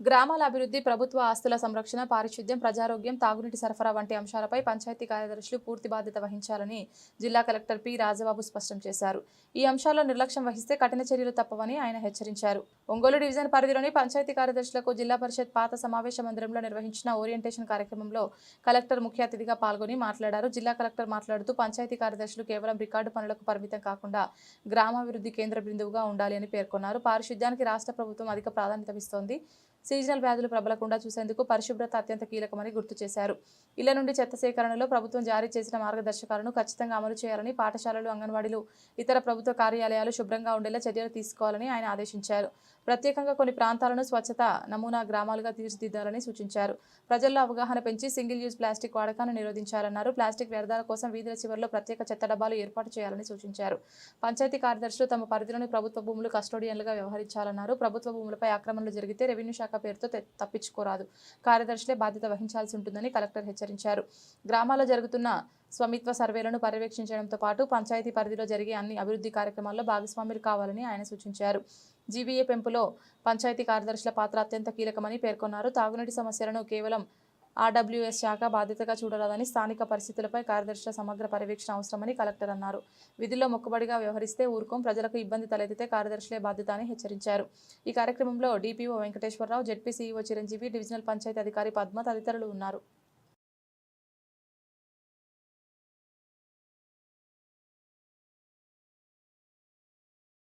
గ్రామాల అభివృద్ధి ప్రభుత్వ ఆస్తుల సంరక్షణ పారిశుద్ధ్యం ప్రజారోగ్యం తాగునీటి సరఫరా వంటి అంశాలపై పంచాయతీ కార్యదర్శులు పూర్తి బాధ్యత వహించాలని జిల్లా కలెక్టర్ పి. రాజబాబు స్పష్టం చేశారు. ఈ అంశాల్లో నిర్లక్ష్యం వహిస్తే కఠిన చర్యలు తప్పవని ఆయన హెచ్చరించారు. ఒంగోలు డివిజన్ పరిధిలోని పంచాయతీ కార్యదర్శులకు జిల్లా పరిషత్ పాత సమావేశ మందిరంలో నిర్వహించిన ఓరియంటేషన్ కార్యక్రమంలో కలెక్టర్ ముఖ్య అతిథిగా పాల్గొని మాట్లాడారు. జిల్లా కలెక్టర్ మాట్లాడుతూ పంచాయతీ కార్యదర్శులు కేవలం రికార్డు పనులకు పరిమితం కాకుండా గ్రామాభివృద్ధి కేంద్ర బిందువుగా ఉండాలి అని పేర్కొన్నారు. పారిశుద్ధ్యానికి రాష్ట్ర ప్రభుత్వం అధిక ప్రాధాన్యతనిస్తోంది సీజనల్ వ్యాధులు ప్రబలకుండా చూసేందుకు పరిశుభ్రత అత్యంత కీలకమని గుర్తు చేశారు. ఇళ్ళ నుండి చెత్త సేకరణలో ప్రభుత్వం జారీ చేసిన మార్గదర్శకాలను ఖచ్చితంగా అమలు చేయాలని పాఠశాలలు అంగన్వాడీలు ఇతర ప్రభుత్వ కార్యాలయాలు శుభ్రంగా ఉండేలా చర్యలు తీసుకోవాలని ఆయన ఆదేశించారు. ప్రత్యేకంగా కొన్ని ప్రాంతాలను స్వచ్ఛత నమూనా గ్రామాలుగా తీర్చిదిద్దాలని సూచించారు. ప్రజల్లో అవగాహన పెంచి సింగిల్ యూజ్ ప్లాస్టిక్ వాడకాన్ని నిరోధించాలన్నారు. ప్లాస్టిక్ వ్యర్థాల కోసం వీధుల చివరిలో ప్రత్యేక చెత్త డబ్బాలు ఏర్పాటు చేయాలని సూచించారు. పంచాయతీ కార్యదర్శులు తమ పరిధిలోని ప్రభుత్వ భూములు కస్టోడియన్లుగా వ్యవహరించాలన్నారు. ప్రభుత్వ భూములపై ఆక్రమణలు జరిగితే రెవెన్యూ శాఖ పేరుతో తప్పించుకోరాదు. కార్యదర్శులే బాధ్యత వహించాల్సి ఉంటుందని కలెక్టర్ హెచ్చరించారు. గ్రామాల్లో జరుగుతున్న స్వమిత్వ సర్వేలను పర్యవేక్షించడంతో పాటు పంచాయతీ పరిధిలో జరిగే అన్ని అభివృద్ధి కార్యక్రమాల్లో భాగస్వాములు కావాలని ఆయన సూచించారు. జీవీఏ పెంపులో పంచాయతీ కార్యదర్శుల పాత్ర అత్యంత కీలకమని పేర్కొన్నారు. తాగునీటి సమస్యలను కేవలం ఆర్డబ్ల్యూఎస్ శాఖ బాధ్యతగా చూడరాదని స్థానిక పరిస్థితులపై కార్యదర్శుల సమగ్ర పర్యవేక్షణ అవసరమని కలెక్టర్ అన్నారు. విధుల్లో మొక్కుబడిగా వ్యవహరిస్తే ఊరుకోం ప్రజలకు ఇబ్బంది తలెత్తితే కార్యదర్శులే బాధ్యత అని హెచ్చరించారు. ఈ కార్యక్రమంలో DPO Venkateswara Rao ZP CEO Chiranjeevi divisional panchayat అధికారి పద్మ తదితరులు ఉన్నారు.